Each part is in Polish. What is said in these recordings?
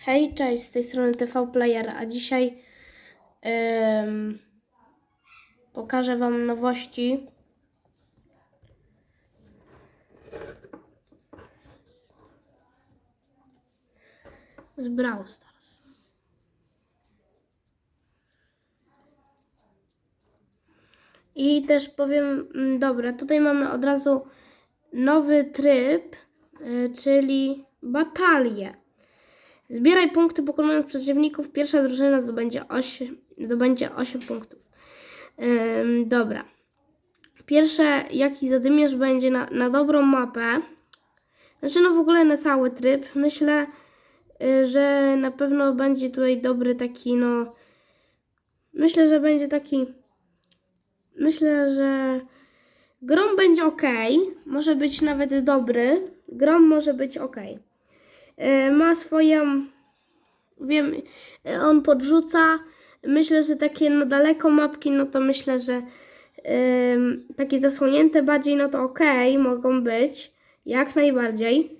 Hej, cześć, z tej strony TV Player, a dzisiaj pokażę Wam nowości. Z Brawl Stars. I też powiem, mm, dobra, tutaj mamy od razu nowy tryb, y, czyli batalię. Zbieraj punkty pokonując przeciwników. Pierwsza drużyna zdobędzie 8, zdobędzie 8 punktów. Ym, dobra. Pierwsze, jaki zadymiarz będzie na, na dobrą mapę. Znaczy, no w ogóle na cały tryb. Myślę, y, że na pewno będzie tutaj dobry taki, no. Myślę, że będzie taki. Myślę, że grom będzie ok. Może być nawet dobry. Grom może być ok. E, ma swoją, wiem, e, on podrzuca, myślę, że takie na daleko mapki, no to myślę, że takie zasłonięte bardziej, no to ok, mogą być, jak najbardziej.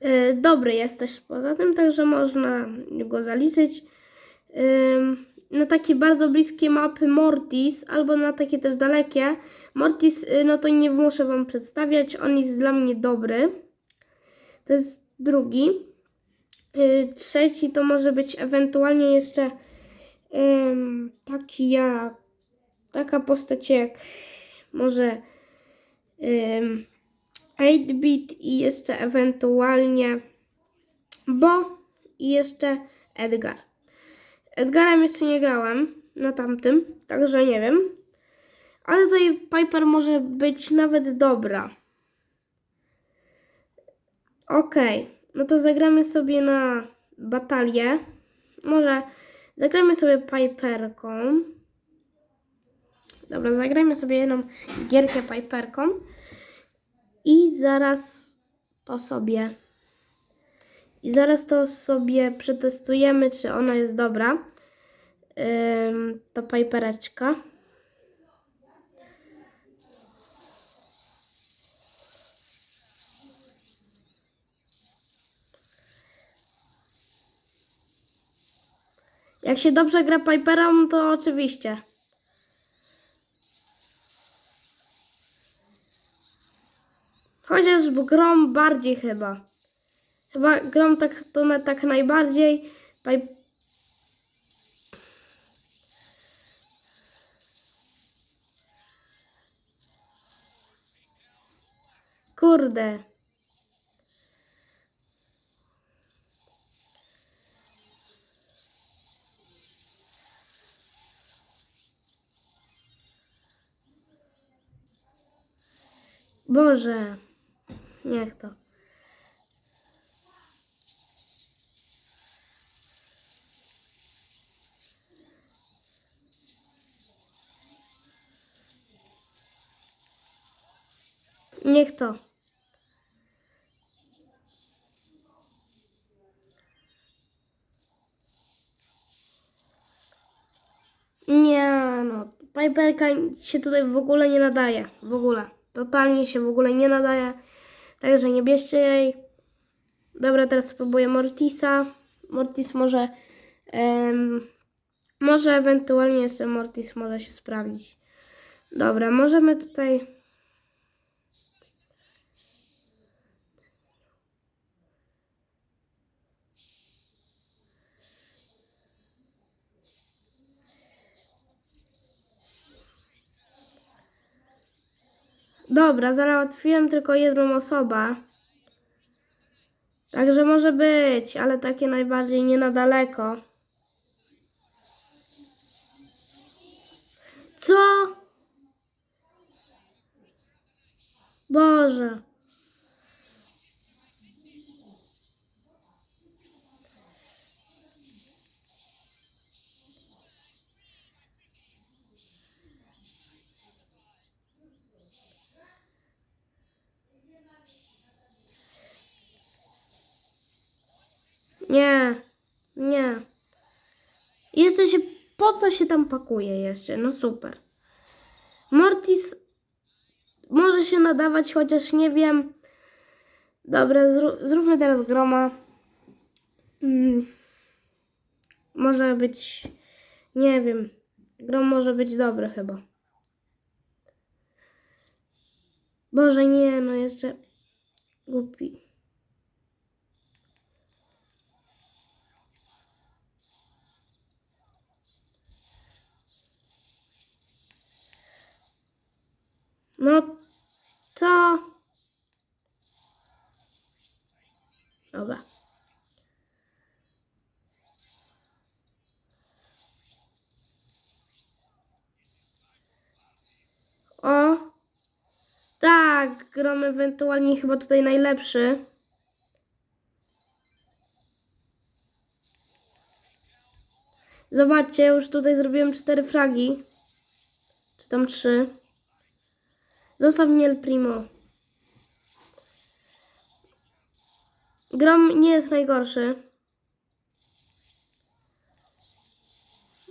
E, dobry jest też poza tym, także można go zaliczyć. Na takie bardzo bliskie mapy Mortis, albo na takie też dalekie. Mortis, y, no to nie muszę Wam przedstawiać, on jest dla mnie dobry. To jest drugi. Y, Trzeci to może być ewentualnie jeszcze taki jak taka postać jak może ym, 8-bit i jeszcze ewentualnie Bo i jeszcze Edgar. Edgarem jeszcze nie grałem na tamtym, także nie wiem. Ale tutaj Piper może być nawet dobra. Okej, no to zagramy sobie na batalię. Może zagramy sobie Piperką. Dobra, zagrajmy sobie jedną gierkę Piperką. I zaraz to sobie. I zaraz to sobie przetestujemy, czy ona jest dobra. Ym, to Pipereczka. Jak się dobrze gra Piperą, to oczywiście. Chociaż w Grom bardziej chyba. Chyba Grom tak, to na, tak najbardziej. Pip... Kurde. Boże. Niech to. Niech to. Nie, no. Piperka się tutaj w ogóle nie nadaje. W ogóle. Totalnie się w ogóle nie nadaje. Także nie bierzcie jej. Dobra, teraz spróbuję Mortisa. Mortis może. em, może ewentualnie jeszcze Mortis może się sprawdzić. Dobra, możemy tutaj. Dobra, załatwiłem tylko jedną osobę. Także może być, ale takie najbardziej nie na daleko. Co? Boże. Nie, nie. Jeszcze się, po co się tam pakuje jeszcze? No super. Mortis może się nadawać, chociaż nie wiem. Dobra, zró- zróbmy teraz groma. Mm, może być, nie wiem, grom może być dobry chyba. Boże, nie, no jeszcze głupi. No, co? Dobra. O! Tak, grom ewentualnie chyba tutaj najlepszy. Zobaczcie, już tutaj zrobiłem cztery fragi. Czy tam trzy. Zostaw mnie El Primo. Grom nie jest najgorszy.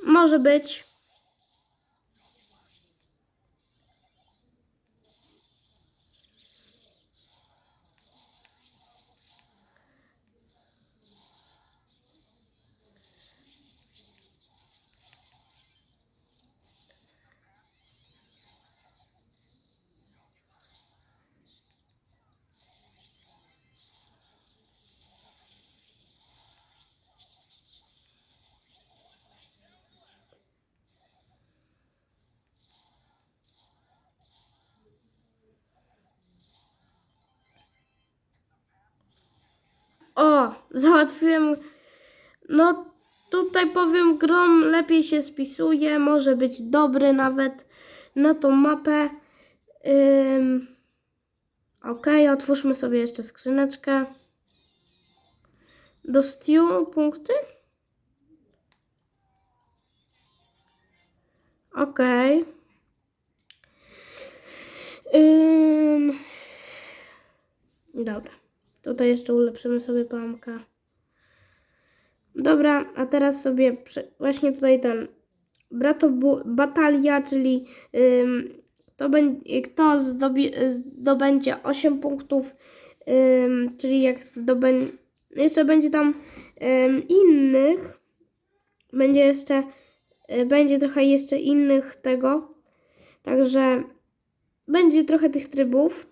Może być. O, załatwiłem. No, tutaj powiem, grom lepiej się spisuje, może być dobry nawet na tą mapę. Ym... Ok, otwórzmy sobie jeszcze skrzyneczkę. Do punkty? Ok. Ym... Dobra. Tutaj jeszcze ulepszymy sobie pamka. Dobra, a teraz sobie właśnie tutaj ten brato batalia, czyli ym, kto, kto zdobi- zdobędzie 8 punktów, ym, czyli jak zdobędzie, jeszcze będzie tam ym, innych, będzie jeszcze, y, będzie trochę jeszcze innych tego, także będzie trochę tych trybów.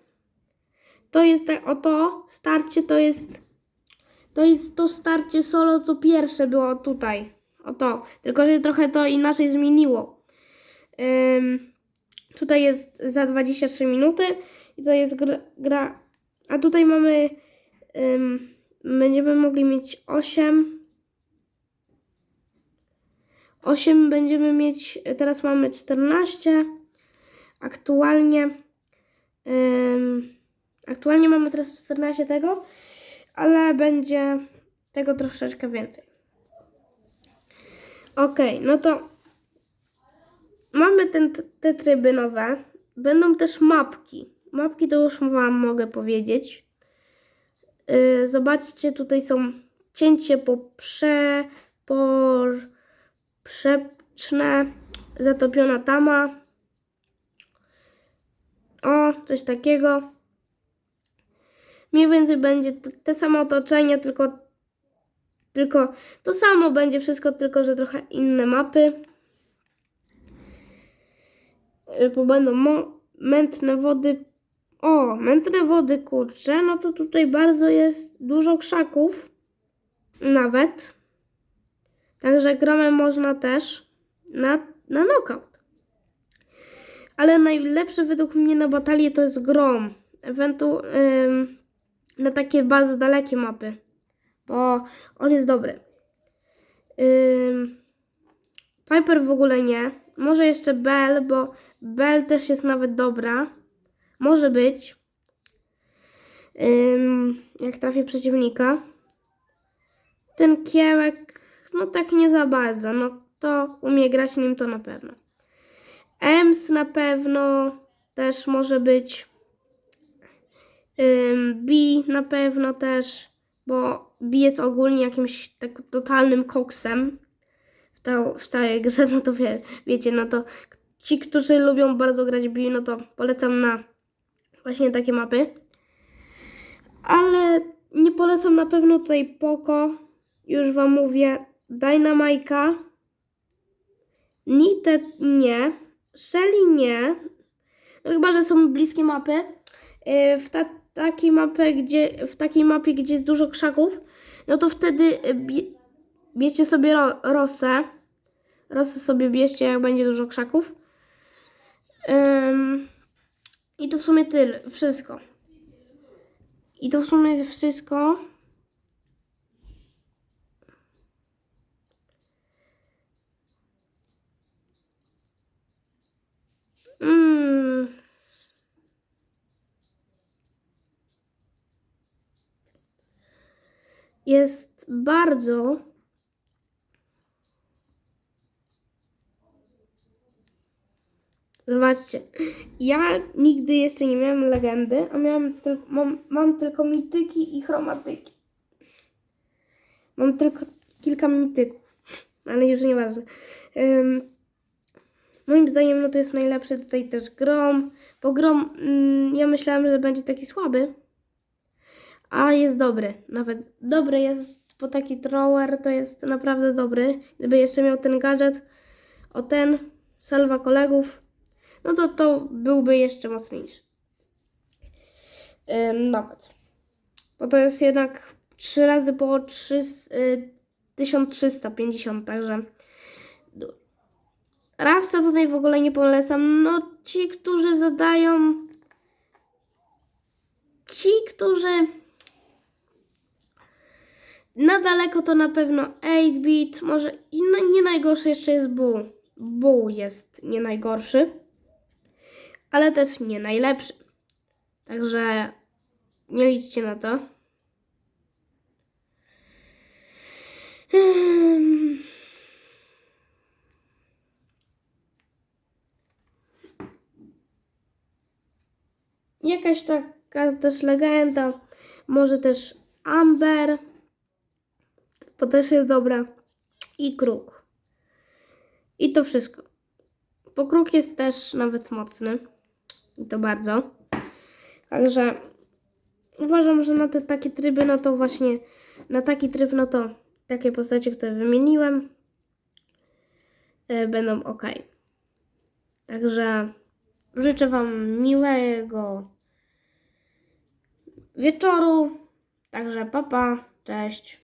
To jest tak, oto starcie to jest to jest to starcie solo, co pierwsze było tutaj. Oto. Tylko, że trochę to inaczej zmieniło. Tutaj jest za 23 minuty i to jest gra. gra a tutaj mamy. Będziemy mogli mieć 8. 8 będziemy mieć. Teraz mamy 14. Aktualnie. Aktualnie mamy teraz 14 tego ale będzie tego troszeczkę więcej. Ok, no to mamy ten, te tryby nowe. Będą też mapki. Mapki to już Wam mogę powiedzieć. Yy, zobaczcie, tutaj są cięcie po zatopiona tama. O, coś takiego mniej więcej będzie te same otoczenie, tylko, tylko to samo będzie wszystko, tylko że trochę inne mapy. Y, Bo będą mętne wody. O, mętne wody, kurczę, no to tutaj bardzo jest dużo krzaków. Nawet. Także gromem można też na, na knockout. Ale najlepszy według mnie na batalię to jest grom. Ewentu ym, na takie bardzo dalekie mapy, bo on jest dobry. Ym, Piper w ogóle nie. Może jeszcze Bell, bo Bell też jest nawet dobra. Może być. Ym, jak trafię przeciwnika. Ten kiełek, no tak nie za bardzo. No to umie grać nim to na pewno. Ems na pewno też może być. B na pewno też, bo B jest ogólnie jakimś tak totalnym koksem w, ta, w całej grze, no to wie, wiecie, no to ci, którzy lubią bardzo grać B, no to polecam na właśnie takie mapy. Ale nie polecam na pewno tutaj Poco już Wam mówię, Dynamajka, Nite nie, Shelly nie, no chyba, że są bliskie mapy. Yy, W ta, takiej mapie, gdzie, w takiej mapie, gdzie jest dużo krzaków, no to wtedy yy, bie, bierzcie sobie ro, rosę. Rosę sobie bierzcie, jak będzie dużo krzaków. Ym, I to w sumie tyle, wszystko. I to w sumie wszystko. Mm. Jest bardzo Zobaczcie, ja nigdy jeszcze nie miałem legendy, a miałem tyl- mam, mam tylko mityki i chromatyki. Mam tylko kilka mityków, ale już nieważne. Ym, moim zdaniem no to jest najlepszy tutaj też Grom, bo Grom mm, ja myślałem, że będzie taki słaby, a jest dobry, nawet dobry jest, bo taki thrower to jest naprawdę dobry. Gdyby jeszcze miał ten gadżet, o ten, salwa kolegów, no to to byłby jeszcze mocniejszy. Nawet. Bo to jest jednak 3 razy po 3, y, 1350, także du- Rawsa tutaj w ogóle nie polecam. No ci, którzy zadają ci, którzy na daleko to na pewno 8-bit, może i nie najgorszy jeszcze jest Bull. Bull jest nie najgorszy ale też nie najlepszy. Także nie liczcie na to. Hmm. Jakaś taka też legenda, może też Amber, bo też jest dobra, i Kruk. I to wszystko. Bo kruk jest też nawet mocny. I to bardzo. Także uważam, że na te takie tryby, no to właśnie na taki tryb, no to takie postacie, które wymieniłem, e, będą ok. Także życzę Wam miłego wieczoru. Także papa, cześć.